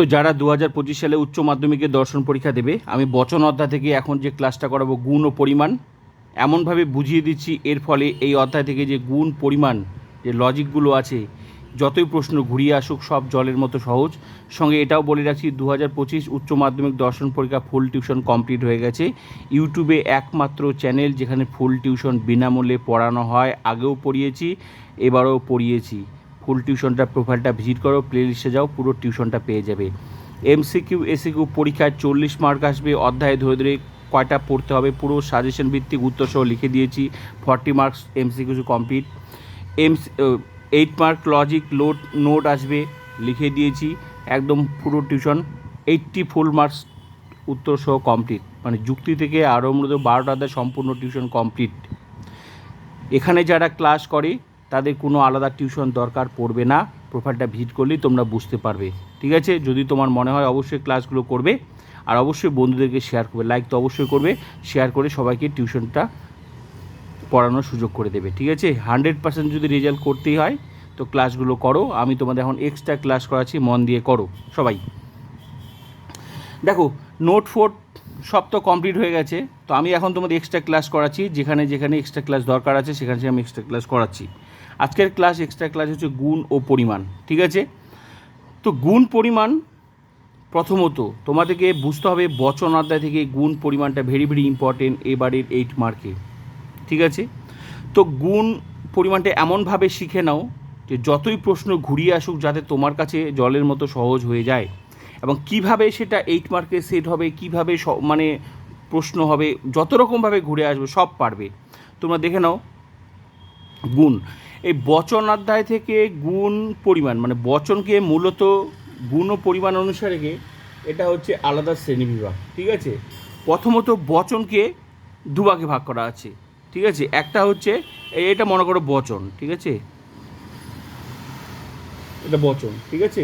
তো যারা দু হাজার পঁচিশ সালে উচ্চ মাধ্যমিকে দর্শন পরীক্ষা দেবে, আমি বচন অধ্যায় থেকে এখন যে ক্লাসটা করাবো, গুণ ও পরিমাণ, এমনভাবে বুঝিয়ে দিচ্ছি এর ফলে এই অধ্যায় থেকে যে গুণ, পরিমাণ, যে লজিকগুলো আছে, যতই প্রশ্ন ঘুরিয়ে আসুক, সব জলের মতো সহজ। সঙ্গে এটাও বলে রাখছি দু হাজার পঁচিশ উচ্চ মাধ্যমিক দর্শন পরীক্ষা ফুল টিউশন কমপ্লিট হয়ে গেছে। ইউটিউবে একমাত্র চ্যানেল যেখানে ফুল টিউশন বিনামূল্যে পড়ানো হয়, আগেও পড়িয়েছি, এবারও পড়িয়েছি। ফুল টিউশনটা প্রোফাইলটা ভিজিট করো প্লে লিস্টে যাও, পুরো টিউশনটা পেয়ে যাবে। এমসিকিউ এসিকিউ পরীক্ষায় চল্লিশ মার্ক আসবে, অধ্যায় ধরে ধরে কয়টা পড়তে হবে, পুরো সাজেশন ভিত্তিক উত্তর সহ লিখে দিয়েছি ফর্টি মার্কস এমসিকিউ কমপ্লিট এম eight mark logic load note আসবে, লিখে দিয়েছি, একদম পুরো টিউশন এইটটি ফুল মার্কস উত্তর সহ কমপ্লিট মানে যুক্তি থেকে আরও মূলত বারোটা সম্পূর্ণ টিউশন কমপ্লিট এখানে যারা ক্লাস করে তাদের কোনো আলাদা টিউশন দরকার পড়বে না। প্রোফাইলটা ভিজিট করলেই তোমরা বুঝতে পারবে। ঠিক আছে? যদি তোমার মনে হয় অবশ্যই ক্লাসগুলো করবে। আর অবশ্যই বন্ধুদেরকে শেয়ার করবে। লাইক তো অবশ্যই করবে। শেয়ার করে সবাইকে টিউশনটা পড়ানোর সুযোগ করে দেবে। ঠিক আছে? হান্ড্রেড পার্সেন্ট যদি রেজাল্ট করতেই হয়, তো ক্লাসগুলো করো। আমি তোমাদের এখন এক্সট্রা ক্লাস করাচ্ছি। মন দিয়ে করো। সবাই। দেখো নোট ফোট সব তো কমপ্লিট হয়ে গেছে। তো আমি এখন তোমাদের এক্সট্রা ক্লাস করাচ্ছি। যেখানে যেখানে এক্সট্রা ক্লাস দরকার আছে, সেখানে সেখানে আমি এক্সট্রা ক্লাস করাচ্ছি। আজকের ক্লাস এক্সট্রা ক্লাস হচ্ছে গুণ ও পরিমাণ, ঠিক আছে? তো গুণ পরিমাণ প্রথমত তোমাদেরকে বুঝতে হবে বচন অধ্যায় থেকে গুণ পরিমাণটা ভেরি ভেরি ইম্পর্টেন্ট এবারের এইট মার্কে ঠিক আছে? তো গুণ পরিমাণটা এমনভাবে শিখে নাও যে যতই প্রশ্ন ঘুরিয়ে আসুক যাতে তোমার কাছে জলের মতো সহজ হয়ে যায় এবং কীভাবে সেটা এইট মার্কে সেট হবে, কীভাবে মানে প্রশ্ন হবে, যত রকমভাবে ঘুরে আসবে সব পারবে। তোমরা দেখে নাও গুণ। এই বচন অধ্যায় থেকে গুণ পরিমাণ মানে বচনকে মূলত গুণ ও পরিমাণ অনুসারে এটা হচ্ছে আলাদা শ্রেণীবিভাগ ঠিক আছে? প্রথমত বচনকে দুভাগে ভাগ করা আছে, ঠিক আছে? একটা হচ্ছে এটা মনে করো বচন, ঠিক আছে? এটা বচন, ঠিক আছে?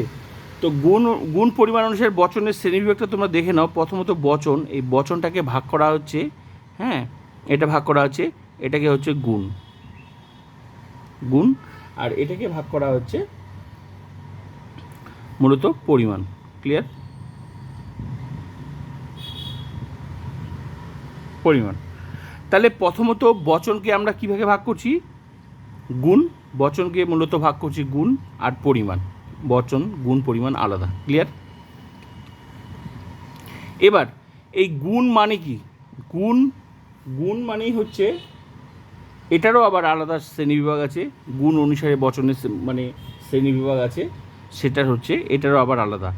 তো গুণ গুণ পরিমাণ অনুসারে বচনের শ্রেণীবিভাগটা তোমরা দেখে নাও। প্রথমত বচন, এই বচনটাকে ভাগ করা হচ্ছে হ্যাঁ? এটা ভাগ করা হচ্ছে এটাকে হচ্ছে গুণ। গুণ, আর এটাকে ভাগ করা হচ্ছে মূলত পরিমাণ। ক্লিয়ার পরিমাণ। তাহলে প্রথমত বচনকে আমরা কীভাবে ভাগ করছি? গুণ, বচনকে মূলত ভাগ করছি গুণ আর পরিমাণ। বচন, গুণ, পরিমাণ আলাদা। ক্লিয়ার এবার, এই গুণ মানে কি? গুণ গুণ মানেই হচ্ছে এটারও আবার আলাদা শ্রেণীবিভাগ আছে, গুণ অনুসারে বচনের মানে শ্রেণীবিভাগ আছে, সেটার হচ্ছে, এটারও আবার আলাদা।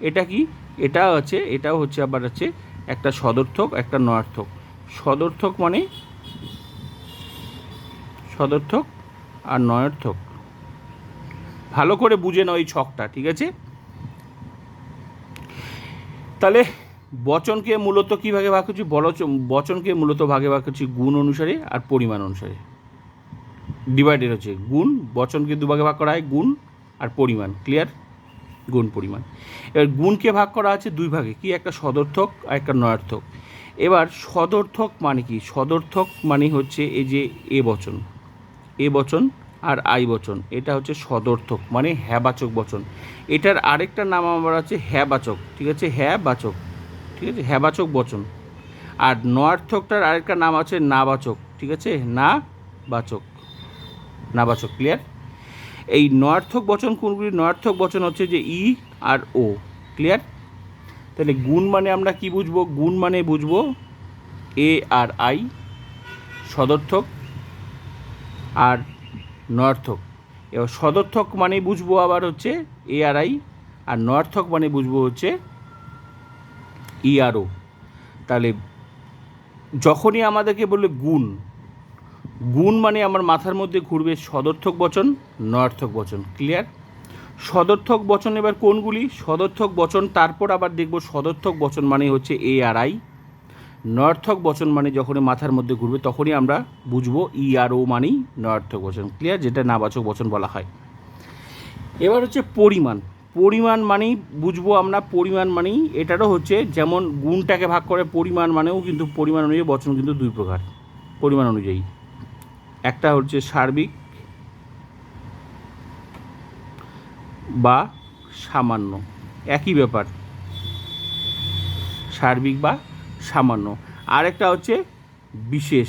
এটা কি? এটা আছে, এটাও হচ্ছে আবার হচ্ছে একটা সদর্থক, একটা নয়ার্থক। সদর্থক মানে সদর্থক আর নয়ার্থক। ভালো করে বুঝে নাও এই ছকটা, ঠিক আছে? তাহলে বচনকে মূলত কী ভাগে ভাগ করছি বচনকে মূলত ভাগে ভাগ করছি গুণ অনুসারে আর পরিমাণ অনুসারে। ডিভাইডেড হচ্ছে গুণ, বচনকে দুভাগে ভাগ করা হয় গুণ আর পরিমাণ। ক্লিয়ার গুণ, পরিমাণ। এবার গুণকে ভাগ করা আছে দুই ভাগে, কি? একটা সদর্থক আর একটা নয়ার্থক। এবার সদর্থক মানে কি? সদর্থক মানে হচ্ছে এই যে এ বচন এ বচন আর আই বচন। এটা হচ্ছে সদর্থক মানে হ্যাবাচক বচন। এটার আরেকটা নাম আমার আছে হ্যাবাচক, ঠিক আছে? হ্যাবাচক। ঠিক আছে হ্যাবাচক বচন। আর নয়ার্থকটার আরেকটা নাম আছে নাবাচক, ঠিক আছে? না বাচক নাবাচক ক্লিয়ার এই নয়ার্থক বচন কোনগুলি? নয়ার্থক বচন হচ্ছে যে ই আর ও ক্লিয়ার তাহলে গুণ মানে আমরা কি বুঝব? গুণ মানে বুঝব এ আর আই, সদর্থক আর নয়ার্থক। এবার সদর্থক মানে বুঝব আবার হচ্ছে এ আর আই, আর নয়ার্থক মানে বুঝব হচ্ছে ই আর ও তাহলে যখনই আমাদেরকে বললে গুণ গুণ মানে আমার মাথার মধ্যে ঘুরবে সদর্থক বচন, নয়ার্থক বচন ক্লিয়ার সদর্থক বচন এবার কোনগুলি? সদর্থক বচন, তারপর আবার দেখব সদর্থক বচন মানে হচ্ছে এ আর আই নয়ার্থক বচন মানে যখনই মাথার মধ্যে ঘুরবে তখনই আমরা বুঝব ই আর ও মানেই নয়ার্থক বচন ক্লিয়ার যেটা নাবাচক বচন বলা হয়। এবার হচ্ছে পরিমাণ। পরিমাণ মানেই বুঝব আমরা, পরিমাণ মানেই এটারও হচ্ছে যেমন গুণটাকে ভাগ করে পরিমাণ মানেও কিন্তু পরিমাণ অনুযায়ী বচন কিন্তু দুই প্রকার। পরিমাণ অনুযায়ী। একটা হচ্ছে সার্বিক বা সামান্য। একই ব্যাপার। সার্বিক বা সামান্য। আরেকটা হচ্ছে বিশেষ।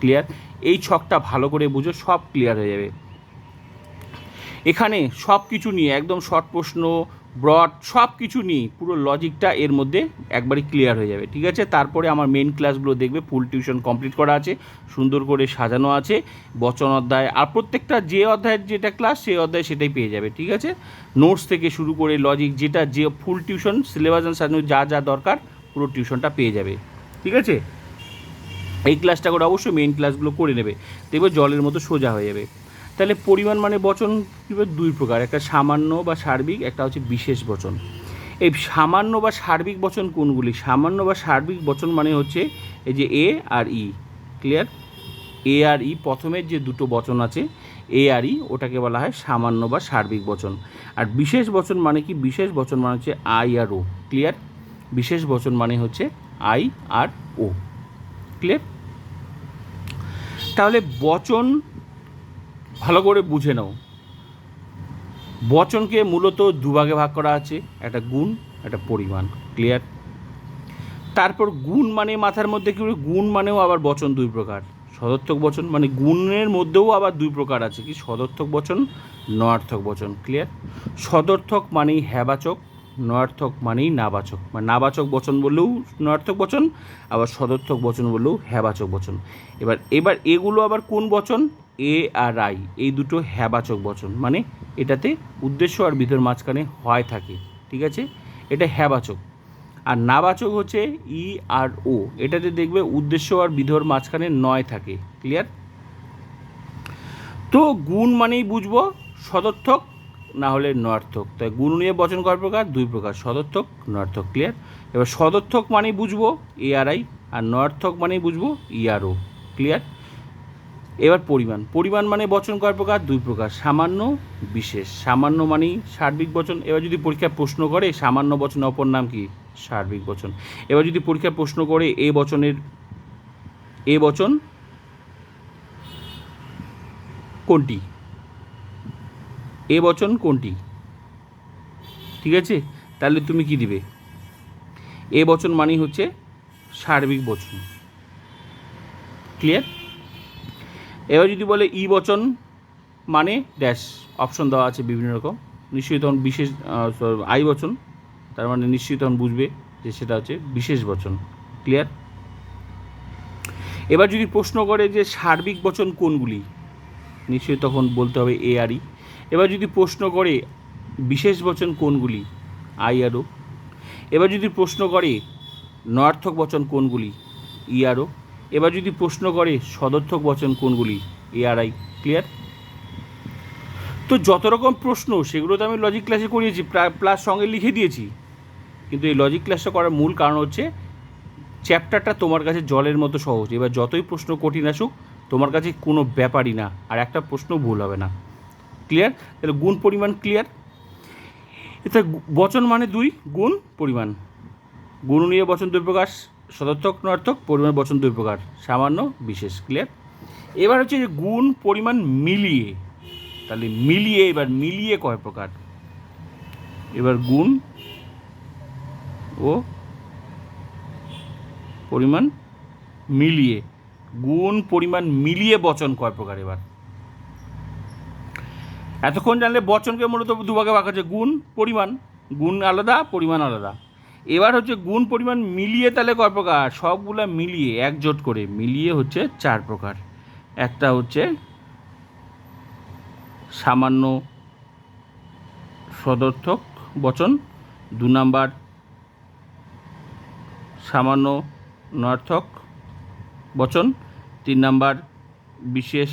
ক্লিয়ার? এই ছকটা ভালো করে বুঝো, সব ক্লিয়ার হয়ে যাবে। এখানে সব কিছু নিয়ে, একদম শর্ট প্রশ্ন ব্রড সব কিছু নিয়ে পুরো লজিকটা এর মধ্যে একবারই ক্লিয়ার হয়ে যাবে, ঠিক আছে? তারপরে আমার মেন ক্লাসগুলো দেখবে ফুল টিউশন কমপ্লিট করা আছে, সুন্দর করে সাজানো আছে, বচন অধ্যায়, আর প্রত্যেকটা যে অধ্যায়ের যেটা ক্লাস সেই অধ্যায় সেটাই পেয়ে যাবে, ঠিক আছে? নোটস থেকে শুরু করে লজিক যেটা যে ফুল টিউশন সিলেবাস সাজানো যা যা দরকার, পুরো টিউশনটা পেয়ে যাবে, ঠিক আছে? এই ক্লাসটা করে অবশ্যই মেন ক্লাসগুলো করে নেবে, দেখবে জলের মতো সোজা হয়ে যাবে। তাহলে পরিমাণ মানে বচন দুই প্রকার। একটা সামান্য বা সার্বিক, একটা হচ্ছে বিশেষ বচন। এই সামান্য বা সার্বিক বচন কোনগুলি? সামান্য বা সার্বিক বচন মানে হচ্ছে এই যে এ আর ই। ক্লিয়ার এ আর ই প্রথমের যে দুটো বচন আছে, এ আর ই ওটাকে বলা হয় সামান্য বা সার্বিক বচন। আর বিশেষ বচন মানে কি? বিশেষ বচন মানে হচ্ছে আই আর ও। ক্লিয়ার বিশেষ বচন মানে হচ্ছে আই আর ও। ক্লিয়ার তাহলে বচন ভালো করে বুঝে নাও। বচনকে মূলত দুভাগে ভাগ করা আছে, একটা গুণ, একটা পরিমাণ ক্লিয়ার তারপর গুণ মানে মাথার মধ্যে কি? গুণ মানেও আবার বচন দুই প্রকার। সদর্থক বচন মানে গুণের মধ্যেও আবার দুই প্রকার আছে। কি? সদর্থক বচন, নয়ার্থক বচন ক্লিয়ার সদর্থক মানেই হ্যাবাচক নয়ার্থক মানেই নাবাচক। মানে নাবাচক বচন বললেও নয়ার্থক বচন, আবার সদর্থক বচন বললেও হ্যাবাচক বচন। এবার এবার এগুলো আবার কোন বচন? এ আর আই। এই দুটো হ্যাবাচক বচন। মানে এটাতে উদ্দেশ্য আর বিধর মাঝখানে হয় থাকে। ঠিক আছে? এটা হ্যাবাচক। আর নাবাচক হচ্ছে ই আর ও। এটাতে দেখবে উদ্দেশ্য আর বিধর মাঝখানে নয় থাকে। ক্লিয়ার? তো গুণ মানেই বুঝব সদর্থক না হলে নর্থক তাই গুণ নিয়ে বচন কয় প্রকার, দুই প্রকার, সদর্থক, নয়ার্থক, ক্লিয়ার। এবার সদর্থক মানেই বুঝব, এ আর আই, আর নয়ার্থক মানেই বুঝব, ই আর ও, ক্লিয়ার? এবার পরিমাণ। পরিমাণ মানে বচন কয় প্রকার, দুই প্রকার, সামান্য, বিশেষ। সামান্য মানেই সার্বিক বচন। এবার যদি পরীক্ষায় প্রশ্ন করে, সামান্য বচন, অপর নাম কি? সার্বিক বচন। এবার যদি পরীক্ষায় প্রশ্ন করে, এ বচনের, এ বচন কোনটি? এ বচন কোনটি? ঠিক আছে? তাহলে তুমি কি দিবে? এ বচন মানেই হচ্ছে সার্বিক বচন। ক্লিয়ার এবার যদি বলে ই বচন মানে ড্যাশ অপশন দেওয়া আছে বিভিন্ন রকম। নিশ্চয়ই তখন বিশেষ আই বচন, তার মানে নিশ্চয়ই তখন বুঝবে যে সেটা হচ্ছে বিশেষ বচন। ক্লিয়ার এবার যদি প্রশ্ন করে যে সার্বিক বচন কোনগুলি, নিশ্চয়ই তখন বলতে হবে এ আর ই। এবার যদি প্রশ্ন করে বিশেষ বচন কোনগুলি? আই আর ও। এবার যদি প্রশ্ন করে নয়ার্থক বচন কোনগুলি? ই আর ও। এবার যদি প্রশ্ন করে সদর্থক বচন কোনগুলি? এ আর আই। ক্লিয়ার? তো যত রকম প্রশ্ন, সেগুলো তো আমি লজিক ক্লাসে করিয়েছি প্লাস সঙ্গে লিখে দিয়েছি। কিন্তু এই লজিক ক্লাসটা করার মূল কারণ হচ্ছে চ্যাপ্টারটা তোমার কাছে জলের মতো সহজ। এবার যতই প্রশ্ন কঠিন আসুক, তোমার কাছে কোনো ব্যাপারই না। আর একটা প্রশ্ন ভুল হবে না। ক্লিয়ার তাহলে গুণ পরিমাণ ক্লিয়ার এটা বচন মানে দুই, গুণ পরিমাণ। গুণ নিয়ে বচন দুই প্রকার, সদর্থক নর্থক পরিমাণ বচন দুই প্রকার, সামান্য, বিশেষ ক্লিয়ার এবার হচ্ছে যে গুণ পরিমাণ মিলিয়ে, তাহলে মিলিয়ে, এবার মিলিয়ে কয় প্রকার? এবার গুণ ও পরিমাণ মিলিয়ে, গুণ পরিমাণ মিলিয়ে বচন কয় প্রকার এবার? এতক্ষণ জানলে বচনকে মূলত দুভাগে ভাগ আছে গুণ, পরিমাণ। গুণ আলাদা, পরিমাণ আলাদা। এবার হচ্ছে গুণ, পরিমাণ মিলিয়ে তাহলে কয় প্রকার? সবগুলা মিলিয়ে, একজোট করে। মিলিয়ে হচ্ছে চার প্রকার। একটা হচ্ছে সামান্য সদর্থক বচন। দু নাম্বার সামান্য নর্থক বচন। তিন নাম্বার বিশেষ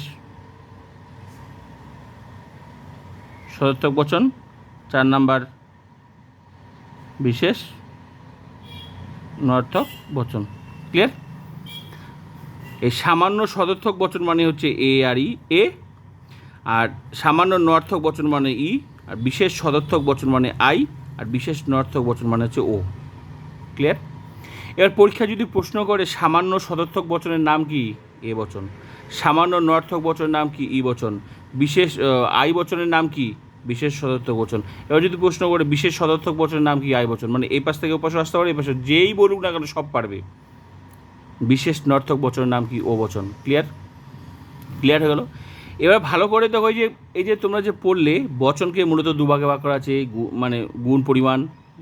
সদর্থক বচন, চার নাম্বার বিশেষ নর্থক বচন। ক্লিয়ার এই সামান্য সদর্থক বচন মানে হচ্ছে এ আর ই এ আর সামান্য নর্থক বচন মানে ই আর বিশেষ সদর্থক বচন মানে আই আর বিশেষ নর্থক বচন মানে হচ্ছে ও ক্লিয়ার এবার পরীক্ষা যদি প্রশ্ন করে সামান্য সদর্থক বচনের নাম কি? এ বচন। সামান্য নর্থক বচনের নাম কি? ই বচন। বিশেষ আই বচনের নাম কি? বিশেষ সদর্থক বচন। এবার যদি প্রশ্ন করে বিশেষ সদর্থক বচনের নাম কি? আয় বচন। মানে এই পাশ থেকে পাশে আসতে পারে, এই পাশে যেই বলুক না কেন সব পারবে। বিশেষ নর্থক বচনের নাম কি? ও বচন। ক্লিয়ার ক্লিয়ার হয়ে গেল? এবার ভালো করে দেখো এই যে এই যে তোমরা যে পড়লে, বচনকে মূলত দুভাগে ভাগ করা আছে মানে গুণ পরিমাণ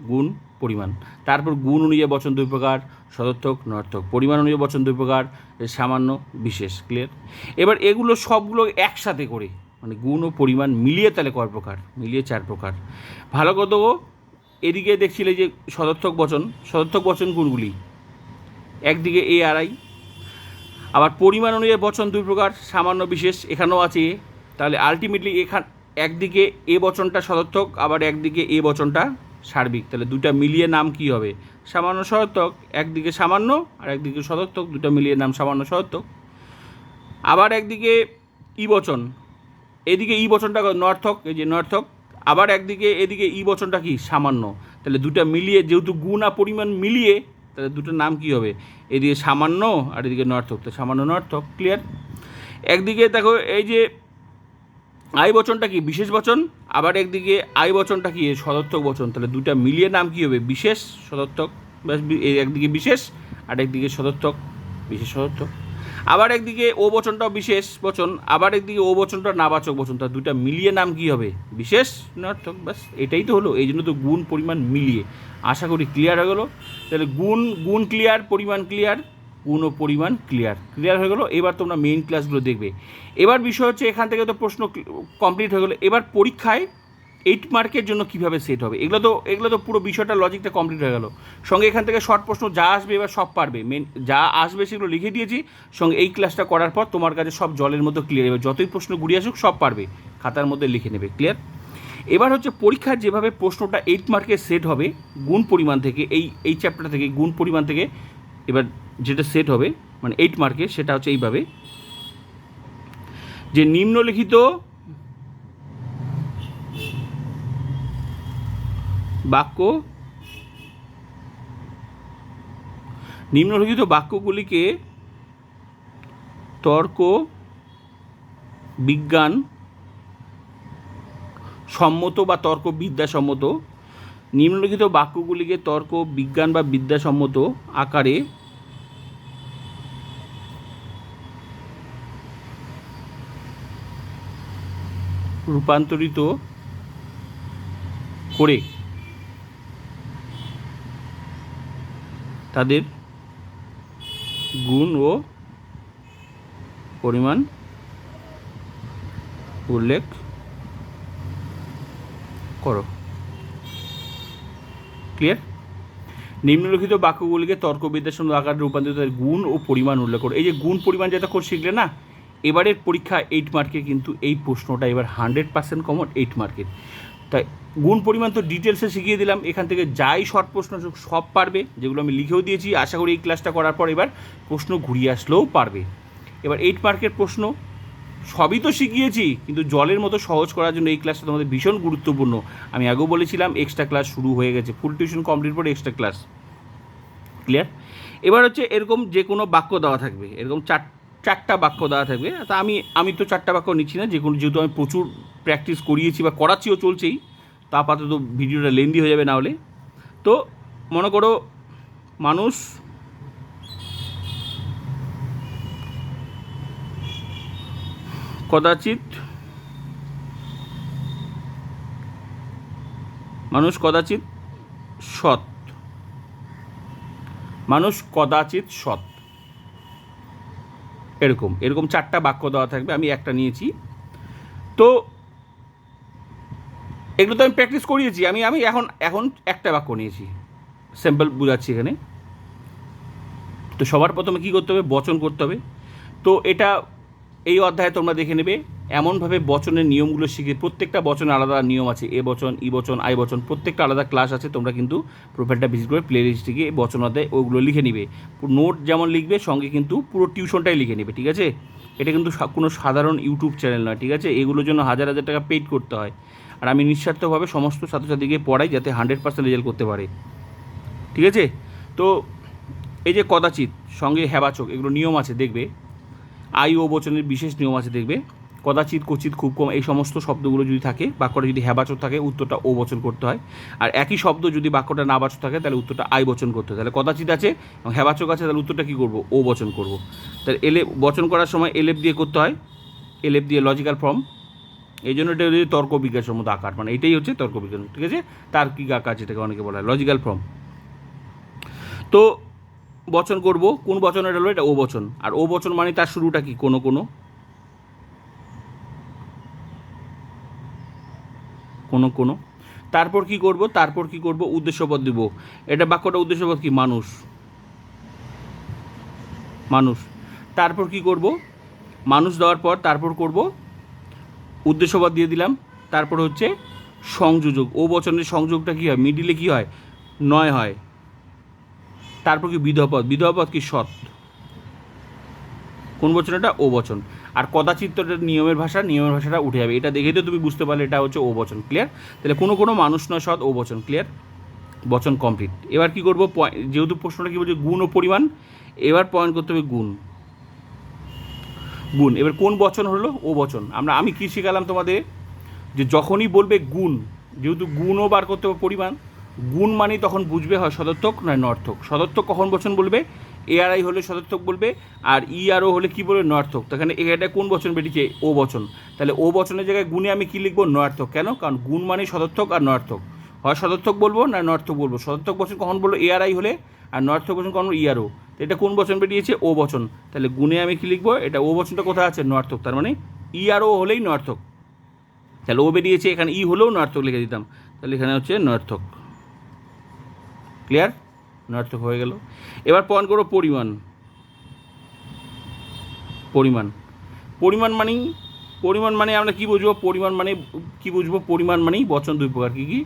গুণ পরিমাণ। তারপর গুণ অনুযায়ী বচন দুই প্রকার সদর্থক নর্থক। পরিমাণ অনুযায়ী বচন দুই প্রকার, সামান্য, বিশেষ। ক্লিয়ার এবার এগুলো সবগুলো একসাথে করে মানে গুণ ও পরিমাণ মিলিয়ে তাহলে কয় প্রকার, মিলিয়ে চার প্রকার। ভালো কত এদিকে দেখছিলে যে সদর্থক বচন সদর্থক বচন গুণগুলি। একদিকে এ আর আই। আবার পরিমাণ অনুযায়ী বচন দুই প্রকার, সামান্য বিশেষ, এখানেও আছে এ। তাহলে আলটিমেটলি এখান, একদিকে এ বচনটা সদর্থক, আবার একদিকে এ বচনটা সার্বিক। তাহলে দুটা মিলিয়ে নাম কি হবে? সামান্য সদর্থক, একদিকে সামান্য, আর একদিকে সদর্থক দুটা মিলিয়ে নাম সামান্য সদর্থক। আবার একদিকে ই বচন এদিকে ই বচনটা নর্থক, এই যে নর্থক, আবার একদিকে, এদিকে ই বচনটা কি? সামান্য। তাহলে দুটা মিলিয়ে, যেহেতু গুণ আর পরিমাণ মিলিয়ে, তাহলে দুটোর নাম কি হবে? এদিকে সামান্য আর এদিকে নর্থক। তো সামান্য নর্থক ক্লিয়ার একদিকে দেখো, এই যে আই বচনটা কি? বিশেষ বচন। আবার একদিকে আই বচনটা কি? সদর্থক বচন। তাহলে দুটা মিলিয়ে নাম কি হবে? বিশেষ, সদর্থক। একদিকে বিশেষ, আর একদিকে সদর্থক। বিশেষ, সদর্থক। আবার একদিকে ও বচনটাও বিশেষ বচন, আবার একদিকে ও বচনটা নাবাচক বচন তাহলে দুটা মিলিয়ে নাম কি হবে? বিশেষ? নর্থক ব্যাস, এটাই তো হলো এই জন্য তো গুণ পরিমাণ মিলিয়ে। আশা করি ক্লিয়ার হয়ে গেলো? তাহলে গুণ গুণ ক্লিয়ার পরিমাণ ক্লিয়ার গুণ ও পরিমাণ ক্লিয়ার ক্লিয়ার হয়ে গেলো? এবার তোমরা মেইন ক্লাসগুলো দেখবে। এবার বিষয় হচ্ছে এখান থেকে তো প্রশ্ন কমপ্লিট হয়ে গেলো। এবার পরীক্ষায় এইট মার্কের জন্য কীভাবে সেট হবে? এগুলো তো এগুলো তো পুরো বিষয়টা লজিকটা কমপ্লিট হয়ে গেল। সঙ্গে এখান থেকে শর্ট প্রশ্ন, যা আসবে এবার সব পারবে। মেন যা আসবে সেগুলো লিখে দিয়েছি। সঙ্গে এই ক্লাসটা করার পর তোমার কাছে সব জলের মতো ক্লিয়ার হবে যতই প্রশ্ন ঘুরিয়ে আসুক, সব পারবে। খাতার মধ্যে লিখে নেবে ক্লিয়ার এবার হচ্ছে পরীক্ষার যেভাবে প্রশ্নটা এইট মার্কের সেট হবে, গুণ পরিমাণ থেকে, এই এই চ্যাপ্টার থেকে গুণ পরিমাণ থেকে এবার যেটা সেট হবে মানে এইট মার্কে সেটা হচ্ছে এইভাবে। যে নিম্নলিখিত বাক্য? নিম্নলিখিত বাক্যগুলিকে তর্ক, বিজ্ঞান, সম্মত বা তর্ক বিদ্যাসম্মত নিম্নলিখিত বাক্যগুলিকে তর্ক, বিজ্ঞান বা বিদ্যাসম্মত আকারে রূপান্তরিত করে। তাদের গুণ ও পরিমাণ উল্লেখ করো। ক্লিয়ার নিম্নলিখিত বাক্যগুলিকে তর্কবিদ্যার সঙ্গে আকারে রূপান্তরিত গুণ ও পরিমাণ উল্লেখ করো। এই যে গুণ, পরিমাণ করে শিখলে না, এবারের পরীক্ষা এইট মার্কে কিন্তু এই প্রশ্নটা এবার হান্ড্রেড পার্সেন্ট কমন এইট মার্কের তাই গুণ পরিমাণ তো ডিটেলসে শিখিয়ে দিলাম। এখান থেকে যাই শর্ট প্রশ্ন সব পারবে, যেগুলো আমি লিখেও দিয়েছি। আশা করি এই ক্লাসটা করার পর এবার প্রশ্ন ঘুরিয়ে আসলেও পারবে। এবার এইট মার্কের প্রশ্ন, সবই তো শিখিয়েছি, কিন্তু জলের মতো সহজ করার জন্য এই ক্লাসটা তোমাদের ভীষণ গুরুত্বপূর্ণ। আমি আগেও বলেছিলাম এক্সট্রা ক্লাস শুরু হয়ে গেছে। ফুল টিউশন কমপ্লিট পরে এক্সট্রা ক্লাস ক্লিয়ার এবার হচ্ছে এরকম যে কোনো বাক্য দেওয়া থাকবে। এরকম চার, চারটা বাক্য দেওয়া থাকবে। তা আমি আমি তো চারটা বাক্য নিচ্ছি না, যে কোনো, যেহেতু আমি প্রচুর প্র্যাকটিস করিয়েছি বা করাচ্ছিও চলছেই, তা আপাতত ভিডিওটা লেন্দি হয়ে যাবে না হলে। তো মনে করো, মানুষ কদাচিৎ মানুষ কদাচিৎ সৎ। মানুষ কদাচিৎ সৎ। এরকম এরকম চারটা বাক্য দেওয়া থাকবে, আমি একটা নিয়েছি। তো এগুলো তো আমি প্র্যাকটিস করিয়েছি। আমি আমি এখন এখন একটা বাক্য নিয়েছি। স্যাম্পল বোঝাচ্ছি এখানে। তো সবার প্রথমে কী করতে হবে? বচন করতে হবে। তো এটা এই অধ্যায়ে তোমরা দেখে নেবে, এমনভাবে বচনের নিয়মগুলো শিখে প্রত্যেকটা বচনে আলাদা নিয়ম আছে। এ বচন, ই বচন, আই বচন, প্রত্যেকটা আলাদা ক্লাস আছে। তোমরা কিন্তু প্রোফাইলটা ভিজিট করে প্লে লিস্টে গিয়ে বচন অধ্যায় ওগুলো লিখে নিবে। নোট যেমন লিখবে, সঙ্গে কিন্তু পুরো টিউশনটাই লিখে নেবে, ঠিক আছে? এটা কিন্তু কোনো সাধারণ ইউটিউব চ্যানেল নয়, ঠিক আছে? এগুলোর জন্য হাজার হাজার টাকা পেইড করতে হয়। আর আমি নিঃস্বার্থভাবে সমস্ত ছাত্রছাত্রীকে পড়াই যাতে হান্ড্রেড পার্সেন্ট রেজাল্ট করতে পারে। ঠিক আছে? তো এই যে কদাচিৎ সঙ্গে হ্যাবাচক এগুলো নিয়ম আছে, দেখবে? আই ও বচনের বিশেষ নিয়ম আছে, দেখবে? কদাচিৎ কচিত খুব কম, এই সমস্ত শব্দগুলো যদি থাকে, বাক্যটা যদি হ্যাবাচক থাকে, উত্তরটা ও বচন করতে হয়। আর একই শব্দ যদি বাক্যটা না বাচক থাকে, তাহলে উত্তরটা আই বচন করতে হয়। তাহলে কদাচিৎ আছে এবং হ্যাবাচক আছে, তাহলে উত্তরটা কী করব? ও বচন করব। তাহলে এলে, বচন করার সময় এলেপ দিয়ে করতে হয়। এলেপ দিয়ে লজিক্যাল ফর্ম এই জন্য এটা হচ্ছে তর্ক বিকাশের মতো আকার মানে এটাই হচ্ছে তর্ক বিজ্ঞান ঠিক আছে? তার্কিক আকার যেটাকে অনেকে বলা হয় লজিক্যাল ফর্ম তো বচন করব, কোন বচন এটা হলো? এটা ও বচন। আর ও বচন মানে তার শুরুটা কি? কোনো কোনো। কোনো কোনো। তারপর কি করব? তারপর কি করব? উদ্দেশ্যপদ দিব। এটা বাক্যটা উদ্দেশ্যপদ কি? মানুষ। মানুষ। তারপর কি করব? মানুষ দেওয়ার পর তারপর করব উদ্দেশ্যপদ দিয়ে দিলাম। তারপর হচ্ছে সংযোজক। ও বচনের সংযোগটা কী হয়? মিডিলে কী হয়? নয় হয়। তারপর কি বিধপদ বিধপদ কি সৎ? কোন বচন এটা ও বচন। আর কদাচিত্তটা নিয়মের ভাষা, নিয়মের ভাষাটা উঠে যাবে। এটা দেখেই তো তুমি বুঝতে পারলে, এটা হচ্ছে ও বচন। ক্লিয়ার তাহলে কোনো কোনো মানুষ নয় সৎ, ও বচন। ক্লিয়ার বচন কমপ্লিট এবার কি করব? যেহেতু প্রশ্নটা কি বলছে? গুণ ও পরিমাণ। এবার পয়েন্ট করতে হবে গুণ। গুণ। এবার কোন বচন হলো? ও বচন। আমরা, আমি কী শিখালাম তোমাদের? যে যখনই বলবে গুণ, যেহেতু গুণও বার করতে হবে পরিমাণ, গুণ মানে তখন বুঝবে হয় সদর্থক নয় নর্থক। সদর্থক কখন বচন বলবে? এআরআই হলে সদর্থক বলবে, আর ই ইআরও হলে কি বলবে? নর্থক। তো এখানে এটা কোন বচন বেরিয়েছে? ও বচন। তাহলে ও বচনের জায়গায় গুণে আমি কি লিখব? নর্থক। কেন? কারণ গুণ মানে সদর্থক আর নর্থক। হয় সদর্থক বলব না নর্থক বলব? সদর্থক বচন কখন বলব এআরআই হলে, আর নর্থক বচন কখন ইআরও তো এটা কোন বচন বেরিয়েছে? ও বচন। তাহলে গুণে আমি কি লিখব? এটা ও বচনটা কোথায় আছে? নর্থক তার মানে ই আর ও হলেই নর্থক তাহলে ও বেরিয়েছে, এখানে ই হলেও নর্থক লিখে দিতাম। তাহলে এখানে হচ্ছে নর্থক ক্লিয়ার? নর্থক হয়ে গেল। এবার পয়েন্ট করো পরিমাণ। পরিমাণ। পরিমাণ মানেই, পরিমাণ মানে আমরা কি বুঝব? পরিমাণ মানে কি বুঝব? পরিমাণ মানেই বচন দুই প্রকার। কী কী?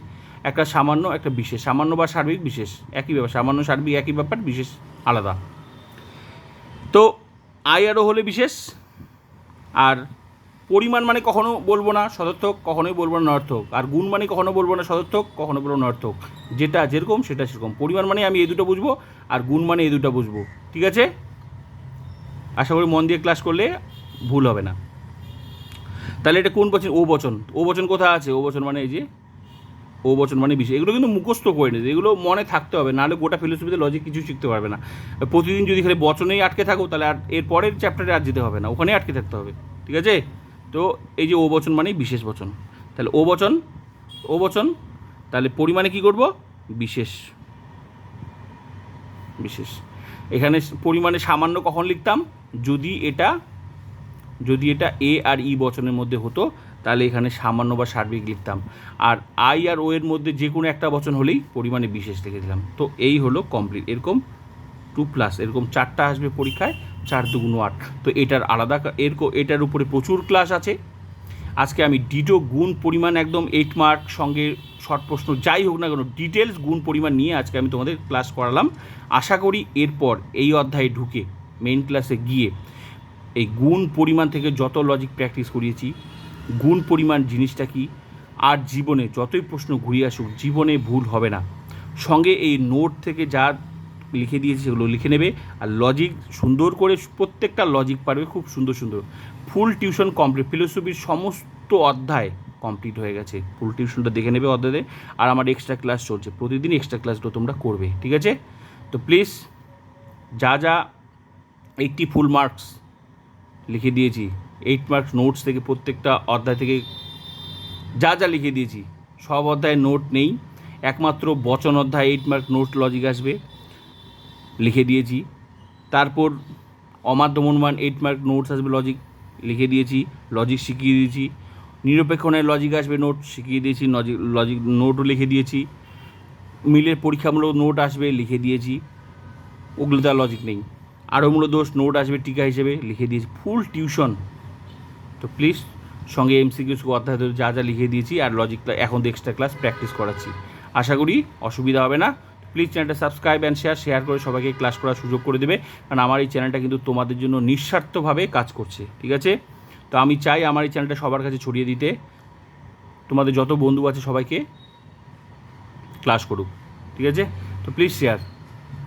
একটা সামান্য, একটা বিশেষ। সামান্য বা সার্বিক বিশেষ। একই ব্যাপার। সামান্য, সার্বিক, একই ব্যাপার, বিশেষ। আলাদা। তো আই আরও হলে বিশেষ, আর পরিমাণ মানে কখনো বলব না সদর্থক, কখনোই বলব না নর্থক, আর গুণ মানে কখনো বলব না সদর্থক, কখনো বলব নর্থক। যেটা যেরকম, সেটা সেরকম। পরিমাণ মানে আমি এই দুটো বুঝব, আর গুণ মানে এই দুটো বুঝব। ঠিক আছে? আশা করি মন দিয়ে ক্লাস করলে ভুল হবে না। তাহলে এটা কোন বচন? ও বচন। ও বচন কোথায় আছে? ও বচন মানে এই যে ও বচন মানে বিশেষ। এগুলো কিন্তু মুখস্থ করে নিতে এগুলো মনে থাকতে হবে, নাহলে গোটা ফিলোসফিতে লজিক কিছু শিখতে পারবে না। প্রতিদিন যদি খালি বচনেই আটকে থাকো, তাহলে আর এর পরের চ্যাপ্টারে আর যেতে হবে না, ওখানেই আটকে থাকতে হবে, ঠিক আছে? তো এই যে ও বচন মানেই বিশেষ বচন। তাহলে ও বচন ও বচন, তাহলে পরিমাণে কি করব? বিশেষ। বিশেষ। এখানে পরিমাণে সামান্য কখন লিখতাম? যদি এটা যদি এটা এ আর ই বচনের মধ্যে হতো তাহলে এখানে সামান্য বা সার্বিক লিখতাম। আর আই আর ও এর মধ্যে যে কোনো একটা বচন হলেই পরিমাণে বিশেষ লিখে দিলাম। তো এই হলো কমপ্লিট এরকম টু প্লাস এরকম চারটা আসবে পরীক্ষায়, চার দুগুণ আট। তো এটার আলাদা এর এটার উপরে প্রচুর ক্লাস আছে। আজকে আমি ডিটো গুণ পরিমাণ একদম এইট মার্ক সঙ্গে শর্ট প্রশ্ন যাই হোক না কেন ডিটেলস গুণ পরিমাণ নিয়ে আজকে আমি তোমাদের ক্লাস করালাম। আশা করি এরপর এই অধ্যায়ে ঢুকে মেইন ক্লাসে গিয়ে এই গুণ পরিমাণ থেকে যত লজিক প্র্যাকটিস করিয়েছি গুণ পরিমাণ জিনিসটা কি? আর জীবনে যতই প্রশ্ন ঘুরিয়ে আসুক, জীবনে ভুল হবে না। সঙ্গে এই নোট থেকে যা লিখে দিয়েছি সেগুলো লিখে নেবে। আর লজিক সুন্দর করে প্রত্যেকটা লজিক পারবে, খুব সুন্দর সুন্দর। ফুল টিউশন কমপ্লিট ফিলোসফির সমস্ত অধ্যায় কমপ্লিট হয়ে গেছে। ফুল টিউশনটা দেখে নেবে অধ্যায়ে। আর আমার এক্সট্রা ক্লাস চলছে। প্রতিদিন এক্সট্রা ক্লাসগুলো তোমরা করবে, ঠিক আছে? তো প্লিজ যা যা এইটটি ফুল মার্কস লিখে দিয়েছি। এইট মার্কস নোটস থেকে প্রত্যেকটা অধ্যায় থেকে যা যা লিখে দিয়েছি, সব অধ্যায়ে নোট নেই। একমাত্র বচন অধ্যায় এইট মার্ক নোট লজিক আসবে, লিখে দিয়েছি। তারপর অমাধ্য অনুমান এইট মার্ক নোটস আসবে লজিক লিখে দিয়েছি লজিক শিখিয়ে দিয়েছি। নিরপেক্ষণের লজিক আসবে নোট শিখিয়ে দিয়েছি লজিক লজিক নোটও লিখে দিয়েছি। মিলের পরীক্ষামূলক নোট আসবে, লিখে দিয়েছি। ওগুলো তার লজিক নেই। আরও মূল দোষ নোট আসবে টিকা হিসেবে, লিখে দিয়েছি। ফুল টিউশন তো প্লিজ সঙ্গে এমসিকিউ অধ্যায় যা যা লিখে দিয়েছি আর লজিকটা এখন এক্সট্রা ক্লাস প্র্যাকটিস করাচ্ছি। আশা করি অসুবিধা হবে না। প্লিজ চ্যানেলটা সাবস্ক্রাইব অ্যান্ড শেয়ার শেয়ার করে সবাইকে ক্লাস করার সুযোগ করে দেবে। কারণ আমার এই চ্যানেলটা কিন্তু তোমাদের জন্য নিঃস্বার্থভাবে কাজ করছে, ঠিক আছে? তো আমি চাই আমার এই চ্যানেলটা সবার কাছে ছড়িয়ে দিতে। তোমাদের যত বন্ধু আছে সবাইকে ক্লাস করুক, ঠিক আছে? তো প্লিজ শেয়ার